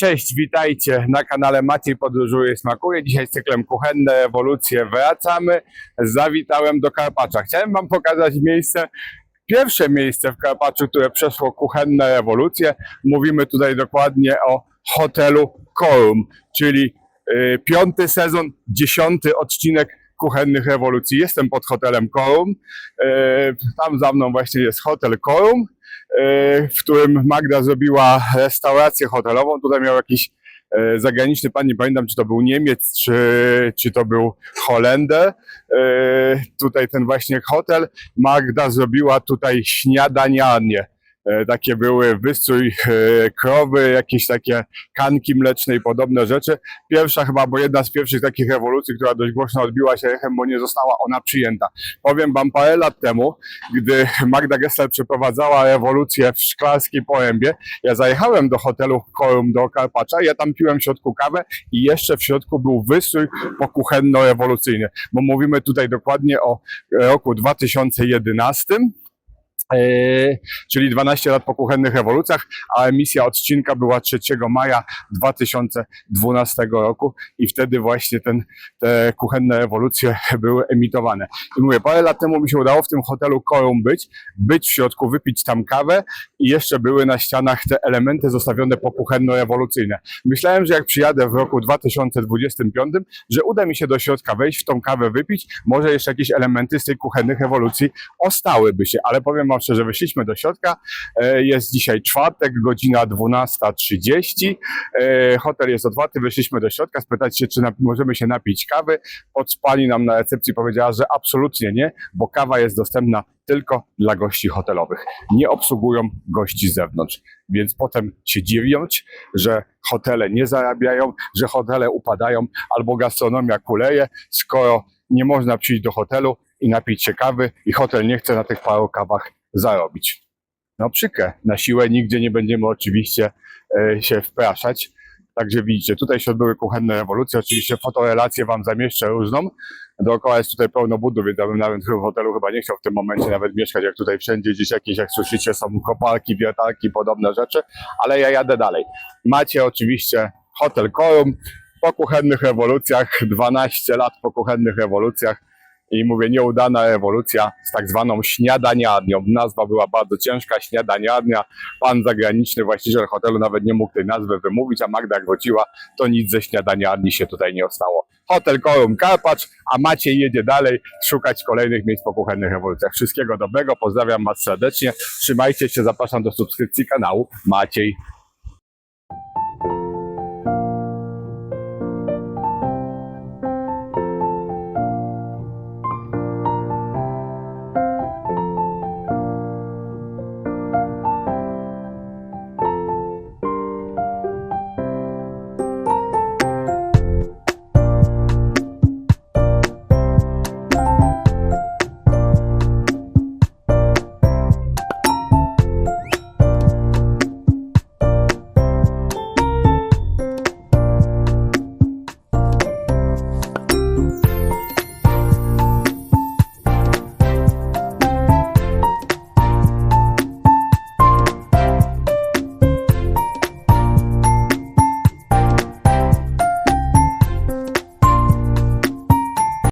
Cześć, witajcie na kanale Maciej Podróżuje Smakuje. Dzisiaj z cyklem Kuchenne Ewolucje wracamy. Zawitałem do Karpacza. Chciałem Wam pokazać miejsce, pierwsze miejsce w Karpaczu, które przeszło kuchenne ewolucje. Mówimy tutaj dokładnie o hotelu Korum, czyli y, piąty sezon, dziesiąty odcinek kuchennych rewolucji. Jestem pod hotelem Korum. Y, tam za mną właśnie jest hotel Korum, y, w którym Magda zrobiła restaurację hotelową. Tutaj miał jakiś e, zagraniczny pan, nie pamiętam czy to był Niemiec, czy, czy to był Holender. E, Tutaj ten właśnie hotel. Magda zrobiła tutaj śniadanianie. E, Takie były wystrój e, krowy, jakieś takie kanki mleczne i podobne rzeczy. Pierwsza chyba, bo jedna z pierwszych takich rewolucji, która dość głośno odbiła się echem, bo nie została ona przyjęta. Powiem wam parę lat temu, gdy Magda Gessler przeprowadzała rewolucję w Szklarskiej Porębie, ja zajechałem do hotelu Korum do Karpacza, ja tam piłem w środku kawę i jeszcze w środku był wystrój pokuchenno-rewolucyjny, bo mówimy tutaj dokładnie o roku 2011, Eee, czyli 12 lat po kuchennych rewolucjach, a emisja odcinka była 3 maja 2012 roku i wtedy właśnie ten, te kuchenne rewolucje były emitowane. I mówię, parę lat temu mi się udało w tym hotelu Korum być, być w środku, wypić tam kawę i jeszcze były na ścianach te elementy zostawione po kuchenno-rewolucyjne. Myślałem, że jak przyjadę w roku 2025, że uda mi się do środka wejść, w tą kawę wypić, może jeszcze jakieś elementy z tej kuchennych rewolucji ostałyby się, ale powiem wam szczerze, weszliśmy do środka, e, jest dzisiaj czwartek, godzina 12.30, e, hotel jest otwarty, weszliśmy do środka, spytać się, czy możemy się napić kawy, od pani nam na recepcji powiedziała, że absolutnie nie, bo kawa jest dostępna tylko dla gości hotelowych. Nie obsługują gości z zewnątrz. Więc potem się dziwiąć, że hotele nie zarabiają, że hotele upadają albo gastronomia kuleje, skoro nie można przyjść do hotelu i napić się kawy i hotel nie chce na tych paru kawach zarobić. No przykre, na siłę nigdzie nie będziemy oczywiście e, się wpraszać. Także widzicie, tutaj się odbyły kuchenne rewolucje. Oczywiście fotorelację wam zamieszczę różną. Dookoła jest tutaj pełno budów, więc ja bym nawet w hotelu chyba nie chciał w tym momencie nawet mieszkać, jak tutaj wszędzie gdzieś jakieś, jak słyszycie, są koparki, wiertarki, podobne rzeczy, ale ja jadę dalej. Macie oczywiście hotel Korum po kuchennych rewolucjach, 12 lat po kuchennych rewolucjach i mówię, nieudana rewolucja z tak zwaną śniadaniarnią. Nazwa była bardzo ciężka, śniadaniarnia. Pan zagraniczny, właściciel hotelu nawet nie mógł tej nazwy wymówić, a Magda jak wróciła, to nic ze śniadaniarni się tutaj nie ostało. Hotel Korum Karpacz, a Maciej jedzie dalej szukać kolejnych miejsc po kuchennych rewolucjach. Wszystkiego dobrego, pozdrawiam Was serdecznie. Trzymajcie się, zapraszam do subskrypcji kanału Maciej.